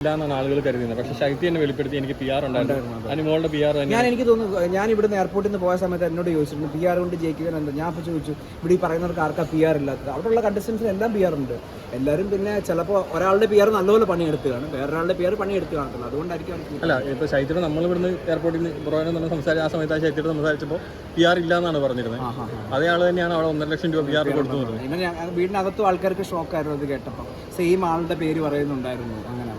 ഇല്ലാന്നാണ് ആളുകൾ കരുതുന്നത് പക്ഷെ ശക്തി തന്നെ വെളിപ്പെടുത്തി എനിക്ക് പി ആർ ഉണ്ടായിരുന്നു അനുമോളുടെ പി ആർ ഞാൻ എനിക്ക് തോന്നുന്നു ഞാൻ ഇവിടുന്ന് എയർപോർട്ടിൽ നിന്ന് പോയ സമയത്ത് എന്നോട് ചോദിച്ചിട്ടുണ്ട് പി ആർ കൊണ്ട് ജയിക്കുക എന്താ ഞാൻ അപ്പോൾ ചോദിച്ചു ഇവിടെ ഈ പറയുന്നവർക്ക് ആർക്കാ പി ആർ ഇല്ലാത്തത് അവിടെയുള്ള കണ്ടസ്റ്റൻസിന് എല്ലാം പി ആർ ഉണ്ട് എല്ലാവരും പിന്നെ ചിലപ്പോൾ ഒരാളുടെ പി ആർ നല്ലപോലെ പണിയെടുത്ത് കാണും വേറൊരാളുടെ പി ആർ പണിയെടുത്ത് കാണത്തില്ല അതുകൊണ്ടായിരിക്കും അല്ല ഇപ്പൊ ശൈത്യയുടെ നമ്മൾ ഇവിടുന്ന് എയർപോർട്ടിൽ നിന്ന് പുറകെ നമ്മൾ സംസാരിച്ച ആ സമയത്ത് ആ ശൈത്യയുടെ സംസാരിച്ചപ്പോൾ പി ആർ ഇല്ല എന്നാണ് പറഞ്ഞിരുന്നത്. അതേ ആൾ തന്നെയാണ് അവിടെ ഒന്നര ലക്ഷം രൂപ പി ആർ കൊടുത്തു വീടിനകത്തും ആൾക്കാർക്ക് ഷോക്കായിരുന്നു അത് കേട്ടപ്പോൾ സെയിം ആളുടെ പേര് പറയുന്നുണ്ടായിരുന്നു അങ്ങനെ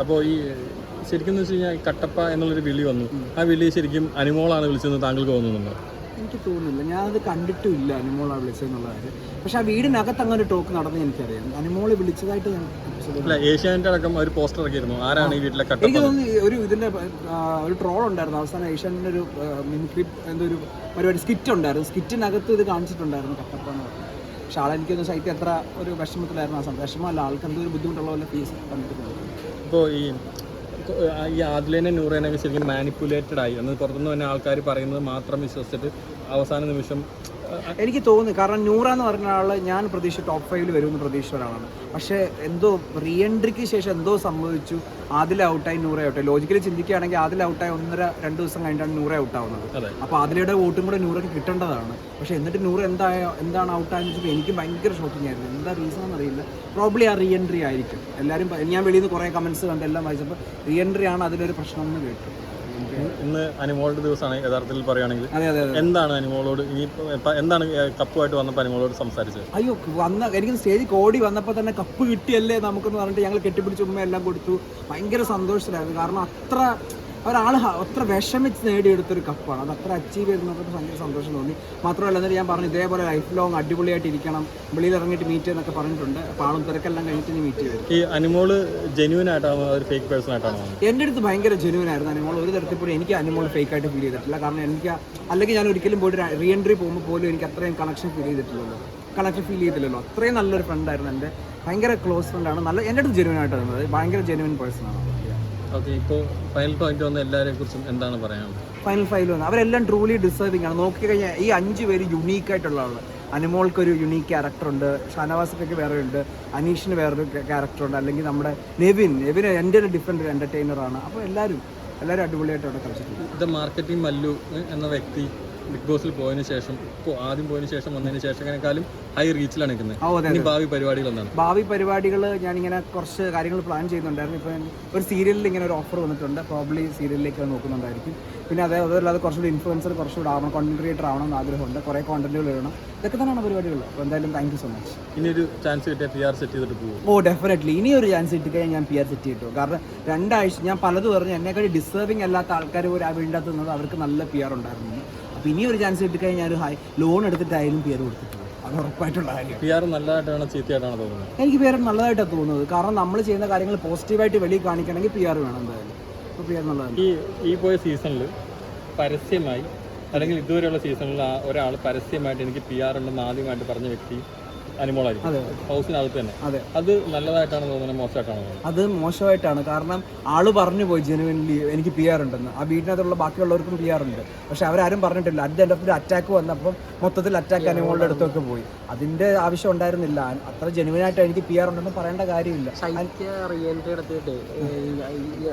അപ്പോൾ ഈ ശരിക്കും എന്ന് വെച്ച് കഴിഞ്ഞാൽ കട്ടപ്പ എന്നുള്ളൊരു വിളി വന്നു. ആ വിളി ശരിക്കും അനുമോളാണ് വിളിച്ചതെന്ന് താങ്കൾക്ക് തോന്നുന്നുണ്ടോ? എനിക്ക് തോന്നുന്നില്ല. ഞാനത് കണ്ടിട്ടുമില്ല അനുമോളാ വിളിച്ചതെന്നുള്ള കാര്യം. പക്ഷെ ആ വീടിനകത്ത് അങ്ങനെ ഒരു ടോക്ക് നടന്ന് എനിക്കറിയാം. അനുമോൾ വിളിച്ചതായിട്ട് ഏഷ്യാനെറ്റ് അടക്കം ഒരു പോസ്റ്റർ ഇറക്കിയിരുന്നു. ആരാണ് ഈ വീട്ടിലെ എനിക്ക് തോന്നുന്നു ഒരു ഇതിന്റെ ഒരു ട്രോൾ ഉണ്ടായിരുന്നു. അവസാനം ഏഷ്യാനിന്റെ ഒരു മിമിക്രി എന്തോ ഒരു പരിപാടി സ്കിറ്റ് ഉണ്ടായിരുന്നു. സ്കിറ്റിനകത്ത് ഇത് കാണിച്ചിട്ടുണ്ടായിരുന്നു കട്ടപ്പ എന്ന് പറഞ്ഞു പക്ഷെ ആളെ എനിക്കൊന്ന് ശൈത്യം എത്ര ഒരു വിഷമത്തിലായിരുന്നു ആ വിഷമമല്ല ആൾക്ക് എന്തോ ഒരു ബുദ്ധിമുട്ടുള്ള പോലെ ഫീസ് കണ്ടിട്ട് ഇപ്പോൾ ഈ ഈ ആദിലേനെ നൂറേനെ ശരിക്കും മാനിപ്പുലേറ്റഡ് ആയി. എന്ന് പുറത്തുനിന്ന് തന്നെ ആൾക്കാർ പറയുന്നത് മാത്രം വിശ്വസിച്ചിട്ട് അവസാന നിമിഷം എനിക്ക് തോന്നുന്നു കാരണം നൂറ എന്ന് പറഞ്ഞ ആൾ ഞാൻ പ്രതീക്ഷ ടോപ്പ് ഫൈവിൽ വരുമെന്ന് പ്രതീക്ഷ ഒരാളാണ്. പക്ഷേ എന്തോ റീ എൻട്രിക്ക് ശേഷം എന്തോ സംഭവിച്ചു ആദിൽ ഔട്ടായി നൂറ ഔട്ടായി ലോജിക്കലി ചിന്തിക്കുകയാണെങ്കിൽ ആദിൽ ഔട്ടായി ഒന്നര രണ്ട് ദിവസം കഴിഞ്ഞിട്ടാണ് നൂറ ഔട്ടാവുന്നത് ആവുന്നത്. അപ്പോൾ അതിലൂടെ വോട്ടും കൂടെ നൂറയ്ക്ക് കിട്ടേണ്ടതാണ്. പക്ഷെ എന്നിട്ട് നൂറ് എന്തായ എന്താണ് ഔട്ടായെന്ന് വെച്ചാൽ എനിക്ക് ഭയങ്കര ഷോക്കിംഗ് ആയിരുന്നു. എന്താ റീസൺ എന്നറിയില്ല പ്രോബ്ലി ആ റീ എൻട്രി ആയിരിക്കും എല്ലാവരും ഞാൻ വെളിയിൽ നിന്ന് കുറേ കമൻസ് കണ്ട് എല്ലാം വായിച്ചപ്പോൾ റീ എൻട്രി ആണ് അതിലൊരു പ്രശ്നം എന്ന് കേട്ടു. ഇന്ന് അനുമോളുടെ ദിവസമാണ് യഥാർത്ഥത്തിൽ പറയുകയാണെങ്കിൽ. എന്താണ് അനുമോളോട് ഇനി എന്താണ് കപ്പുമായിട്ട് വന്നപ്പോൾ അനുമോളോട് സംസാരിച്ചത്? അയ്യോ വന്ന എനിക്ക് സ്റ്റേജിൽ കോടി വന്നപ്പോൾ തന്നെ കപ്പ് കിട്ടിയല്ലേ നമുക്കെന്ന് പറഞ്ഞിട്ട് ഞങ്ങൾ കെട്ടിപ്പിടിച്ച് ഉമ്മ എല്ലാം കൊടുത്തു. ഭയങ്കര സന്തോഷത്തിലായിരുന്നു. കാരണം അത്ര ഒരാൾ അത്ര വിഷമിച്ച് നേടിയെടുത്തൊരു കപ്പാണ്. അത് അത്ര അച്ചീവ് ചെയ്തെന്നപ്പോൾ ഭയങ്കര സന്തോഷം തോന്നി. മാത്രമല്ല എന്നിട്ട് ഞാൻ പറഞ്ഞു ഇതേപോലെ ലൈഫ് ലോങ് അടിപൊളിയായിട്ട് ഇരിക്കണം. വെളിയിൽ ഇറങ്ങിയിട്ട് മീറ്റ് എന്നൊക്കെ പറഞ്ഞിട്ടുണ്ട്. അപ്പോൾ ആളും തിരക്കെല്ലാം കഴിഞ്ഞിട്ട് ഇനി മീറ്റ് ചെയ്തു ഈ അനുമോൾ ജെന്യൂൻ ആയിട്ടാണോ? ഒരു ഫേക്ക് പേഴ്സൺ ആയിട്ടാണോ എന്റെ അടുത്ത് ഭയങ്കര ജെനുവൻ ആയിരുന്നു അനിമോൾ. ഒരു തരത്തിൽ പോലും എനിക്ക് അനിമോൾ ഫേക്ക് ആയിട്ട് ഫീൽ ചെയ്തിട്ടില്ല. കാരണം എനിക്ക് അല്ലെങ്കിൽ ഞാൻ ഒരിക്കലും പോയിട്ട് റീ എൻട്രി പോകുമ്പോൾ പോലും എനിക്ക് അത്രയും കണക്ഷൻ ഫീൽ ചെയ്തിട്ടില്ലല്ലോ. കണക്ഷൻ ഫീൽ ചെയ്തില്ലല്ലോ. അത്രയും നല്ലൊരു ഫ്രണ്ടായിരുന്നു എന്റെ. ഭയങ്കര ക്ലോസ് ഫ്രണ്ടാണ് നല്ല എന്റെ അടുത്ത് ജെനുവൻ ആയിട്ട് നിന്നത് ഭയങ്കര ജെനുവൻ പേഴ്സൺ ആണ്. ഓക്കെ ഇപ്പോൾ ഫൈനൽ പോയിന്റ് വന്ന എല്ലാവരെ കുറിച്ചും എന്താണ് പറയാനുള്ളത്? ഫൈനൽ ഫൈൽ വന്ന്. അവരെല്ലാം ട്രൂലി ഡിസേർവിംഗ് ആണ്. നോക്കി കഴിഞ്ഞാൽ ഈ അഞ്ച് പേര് യുണീക്ക് ആയിട്ടുള്ള ആളാണ് അനുമോൾക്ക് ഒരു യുണീക്ക് ക്യാരക്ടർ ഉണ്ട്. ഷാനവാസിനൊക്കെ വേറെ ഉണ്ട് അനീഷിന് വേറൊരു ക്യാരക്ടർ ഉണ്ട്. അല്ലെങ്കിൽ നമ്മുടെ നെവിൻ. നെവിൻ എന്റെ ഒരു ഡിഫറെന്റ് എന്റർടൈനർ ആണ്. അപ്പോൾ എല്ലാവരും എല്ലാവരും അടിപൊളിയായിട്ട് അവിടെ കളിച്ചിട്ടുണ്ട്. ഇത് മാർക്കറ്റിംഗ് മല്ലു എന്ന വ്യക്തി ബിഗ് ബോസിൽ പോയതിനു ശേഷം ഇപ്പോൾ ആദ്യം പോയതിനു ശേഷം വന്നതിന് ശേഷത്തിനേക്കാളും ഹൈ റീച്ചിലാണ് നിൽക്കുന്നത്. ഇനി ഭാവി പരിപാടികൾ എന്താണ് ഭാവി പരിപാടികൾ ഞാനിങ്ങനെ കുറച്ച് കാര്യങ്ങൾ പ്ലാൻ ചെയ്യുന്നുണ്ടായിരുന്നു. ഇപ്പോൾ ഒരു സീരിയലിൽ ഇങ്ങനെ ഒരു ഓഫർ വന്നിട്ടുണ്ട്. പ്രോബ്ലി സീരിയലിലേക്ക് നോക്കുന്നുണ്ടായിരിക്കും പിന്നെ അതേ അതല്ലാതെ കുറച്ചുകൂടി ഇൻഫ്ലുവൻസർ കുറച്ചുകൂടി ആവണം കോണ്ടന്റ് ക്രിയേറ്റർ ആവണം എന്ന് ആഗ്രഹമുണ്ട്. കുറേ കോണ്ടന്റുകൾ ഇടണം. ഇതൊക്കെ തന്നെയാണ് പരിപാടികൾ. അപ്പോൾ എന്തായാലും താങ്ക് യു സോ മച്ച് ഇനി ഒരു ചാൻസ് കിട്ടിയാൽ പി ആർ സെറ്റ് ചെയ്തിട്ട് പോകും ഓ ഡെഫിനറ്റ്ലി ഇനി ഒരു ചാൻസ് കിട്ടിക്കഴിഞ്ഞാൽ ഞാൻ പി ആർ സെറ്റ് കിട്ടും കാരണം രണ്ടാഴ്ച ഞാൻ പലതും പറഞ്ഞു എന്നെക്കാട്ടി ഡിസേർവിംഗ് അല്ലാത്ത ആൾക്കാർ ഒരു ആ അകത്ത് നിന്നത് അവർക്ക് നല്ല പി ആർ ഉണ്ടായിരുന്നു. അപ്പോൾ ഇനി ഒരു ചാൻസ് കിട്ടിക്കഴിഞ്ഞാൽ ഹായ് ഒരു ലോൺ എടുത്തിട്ടായാലും പേര് കൊടുത്തിട്ടുണ്ട് അത് ഉറപ്പായിട്ടുള്ള കാര്യം. പി ആർ നല്ലതായിട്ടാണ് ചീത്തയായിട്ടാണ് തോന്നുന്നത്. എനിക്ക് പി ആർ നല്ലതായിട്ടാണ് തോന്നുന്നത്. കാരണം നമ്മൾ ചെയ്യുന്ന കാര്യങ്ങൾ പോസിറ്റീവായിട്ട് വെളിയിൽ കാണിക്കണമെങ്കിൽ പി ആർ വേണം എന്തായാലും. അപ്പോൾ പി ആർ നല്ലതാണ് ഈ ഈ പോയ സീസണിൽ പരസ്യമായി അല്ലെങ്കിൽ ഇതുവരെയുള്ള സീസണിൽ ഒരാൾ പരസ്യമായിട്ട് എനിക്ക് പി ആർ ഉണ്ടെന്ന് ആദ്യമായിട്ട് പറഞ്ഞ വ്യക്തി അനുമോളായിരിക്കും. അതെ ഹൗസിനകത്ത് തന്നെ. അതെ. അത് നല്ലതായിട്ടാണ് തോന്നുന്നത് മോശമായിട്ടാണ് തോന്നുന്നത്. അത് മോശമായിട്ടാണ്. കാരണം ആൾ പറഞ്ഞു പോയി ജെനുവിൻലി എനിക്ക് പി ആർ ഉണ്ടെന്ന്. ആ വീട്ടിനകത്തുള്ള ബാക്കിയുള്ളവർക്കും പി ആർ ഉണ്ട്. പക്ഷെ അവരാരും പറഞ്ഞിട്ടില്ല. അറ്റ് എൻഡ് ഓഫ് അറ്റാക്ക് വന്നപ്പോൾ മൊത്തത്തിൽ അറ്റാക്ക് അനിമോളുടെ അടുത്തൊക്കെ പോയി. അതിന്റെ ആവശ്യം ഉണ്ടായിരുന്നില്ല. അത്ര ജെനുവിൻ ആയിട്ട് എനിക്ക് പി ആർ ഉണ്ടെന്ന് പറയേണ്ട കാര്യമില്ല. എടുത്തിട്ട്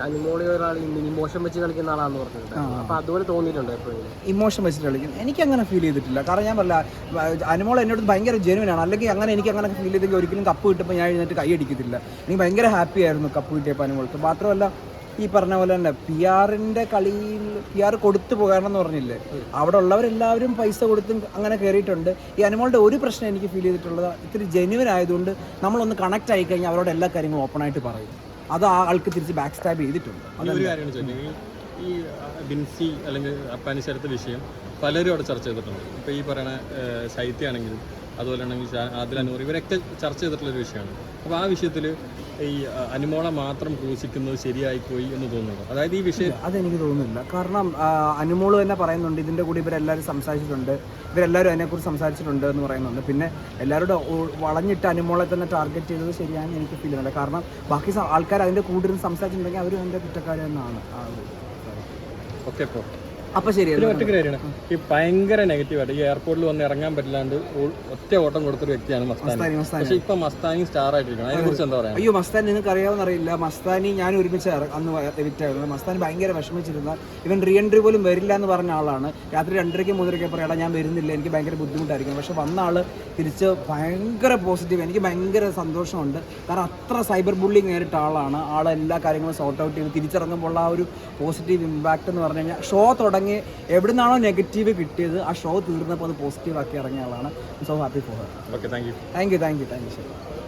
അനുമോളി ഒരാൾ മോശം വെച്ച് കളിക്കുന്ന ആളാന്ന് പറഞ്ഞിട്ടുണ്ട്. അപ്പൊ അതുപോലെ തോന്നിയിട്ടുണ്ട് എപ്പോഴും? ഇമോഷൻ വെച്ചിട്ട് കളിക്കും എനിക്ക് അങ്ങനെ ഫീൽ ചെയ്തിട്ടില്ല. കാരണം ഞാൻ പറഞ്ഞ അനിമോൾ എന്നോട് ഭയങ്കര ജെനുവിനാണ് ആണ്. അല്ലെങ്കിൽ അങ്ങനെ എനിക്ക് അങ്ങനെ ഫീൽ ചെയ്തെങ്കിൽ ഒരിക്കലും കപ്പ് കിട്ടുമ്പോൾ ഞാൻ എഴുന്നേറ്റ് കൈ അടിക്കത്തില്ല. എനിക്ക് ഭയങ്കര ഹാപ്പി ആയിരുന്നു കപ്പ് കിട്ടിയപ്പോൾ അനുഭവത്ത് മാത്രമല്ല ഈ പറഞ്ഞ പോലെ തന്നെ പി ആറിന്റെ കളിയിൽ പി ആർ കൊടുത്തു പോകാനെന്ന് പറഞ്ഞില്ലേ? അവിടെ ഉള്ളവരെല്ലാവരും പൈസ കൊടുത്തും അങ്ങനെ കയറിയിട്ടുണ്ട് ഈ അനുമോളുടെ ഒരു പ്രശ്നം എനിക്ക് ഫീൽ ചെയ്തിട്ടുള്ളത് ഇത്തിരി ജെനുവൻ ആയതുകൊണ്ട് നമ്മളൊന്ന് കണക്ട് ആയി കഴിഞ്ഞാൽ അവരോട് എല്ലാ കാര്യങ്ങളും ഓപ്പൺ ആയിട്ട് പറയും. അത് ആ ആൾക്ക് തിരിച്ച് ബാക്ക് സ്റ്റാബ് ചെയ്തിട്ടുണ്ട് ഈ ബിൻസി അല്ലെങ്കിൽ അപ്പാനിശരത്തെ വിഷയം പലരും അവിടെ ചർച്ച ചെയ്തിട്ടുണ്ട്. ഇപ്പോൾ ഈ പറയുന്ന ശൈത്യാണെങ്കിലും അതുപോലെ ആണെങ്കിൽ ആദിൽ അനൂർ ഇവരൊക്കെ ചർച്ച ചെയ്തിട്ടുള്ള ഒരു വിഷയമാണ്. അപ്പോൾ ആ വിഷയത്തിൽ ഈ അനുമോള മാത്രം ക്രൂശിക്കുന്നത് ശരിയായിപ്പോയി എന്ന് തോന്നുന്നു അതായത് ഈ വിഷയം അതെനിക്ക് തോന്നുന്നില്ല. കാരണം അനുമോൾ തന്നെ പറയുന്നുണ്ട് ഇതിന്റെ കൂടെ ഇവരെല്ലാവരും സംസാരിച്ചിട്ടുണ്ട് ഇവരെല്ലാവരും അതിനെക്കുറിച്ച് സംസാരിച്ചിട്ടുണ്ട് എന്ന് പറയുന്നുണ്ട്. പിന്നെ എല്ലാവരുടെ വളഞ്ഞിട്ട് അനുമോളെ തന്നെ ടാർഗറ്റ് ചെയ്തത് ശരിയാണെന്ന് എനിക്ക് ഫീൽ ചെയ്യുന്നില്ല. കാരണം ബാക്കി ആൾക്കാർ അതിന്റെ കൂടുതൽ സംസാരിച്ചിട്ടുണ്ടെങ്കിൽ അവരും അതിന്റെ കുറ്റക്കാരെന്നാണ് ആ ഒരു ഓക്കെ ഇപ്പോൾ അപ്പൊ ശരി പിന്നെ ഒറ്റ കാര്യമാണ്. ഈ ഭയങ്കര നെഗറ്റീവായിട്ട് ഈ എയർപോർട്ടിൽ വന്ന് ഇറങ്ങാൻ പറ്റില്ലാണ്ട് ഒറ്റ ഓട്ടം കൊടുത്തൊരു വ്യക്തിയാണ് മസ്താനി. പക്ഷെ ഇപ്പൊ മസ്താനി സ്റ്റാർ ആയിട്ടിരിക്കണം. അതിനെ കുറിച്ച് എന്താ പറയാ അയ്യോ മസ്താനി നിങ്ങൾക്ക് അറിയാവുന്ന അറിയില്ല. മസ്താനി ഞാൻ ഒരുമിച്ച് അന്ന് വിറ്റായിരുന്നു മസ്താനി മസ്താൻ ഭയങ്കര വിഷമിച്ചിരുന്ന ഇവൻ റീ എൻട്രി പോലും വരില്ല എന്ന് പറഞ്ഞ ആളാണ്. രാത്രി രണ്ടരയ്ക്ക് മൂന്നരയ്ക്ക് പറയാം ഞാൻ വരുന്നില്ല. എനിക്ക് ഭയങ്കര ബുദ്ധിമുട്ടായിരിക്കും. പക്ഷെ വന്ന ആൾ തിരിച്ച് ഭയങ്കര പോസിറ്റീവ് എനിക്ക് ഭയങ്കര സന്തോഷമുണ്ട്. കാരണം അത്ര സൈബർ ബുള്ളിങ് നേരിട്ട ആളാണ്. ആൾ എല്ലാ കാര്യങ്ങളും സോർട്ട് ഔട്ട് ചെയ്ത് തിരിച്ചിറങ്ങുമ്പോൾ ആ ഒരു പോസിറ്റീവ് ഇമ്പാക്റ്റ് എന്ന് പറഞ്ഞു കഴിഞ്ഞാൽ ഷോ തുടങ്ങി എവിടുന്നാണോ നെഗറ്റീവ് കിട്ടിയത് ആ ഷോ തീർന്നപ്പോൾ അത് പോസിറ്റീവ് ആക്കി ഇറങ്ങിയ ആളാണ്. So happy for okay thank you thank you thank you thank you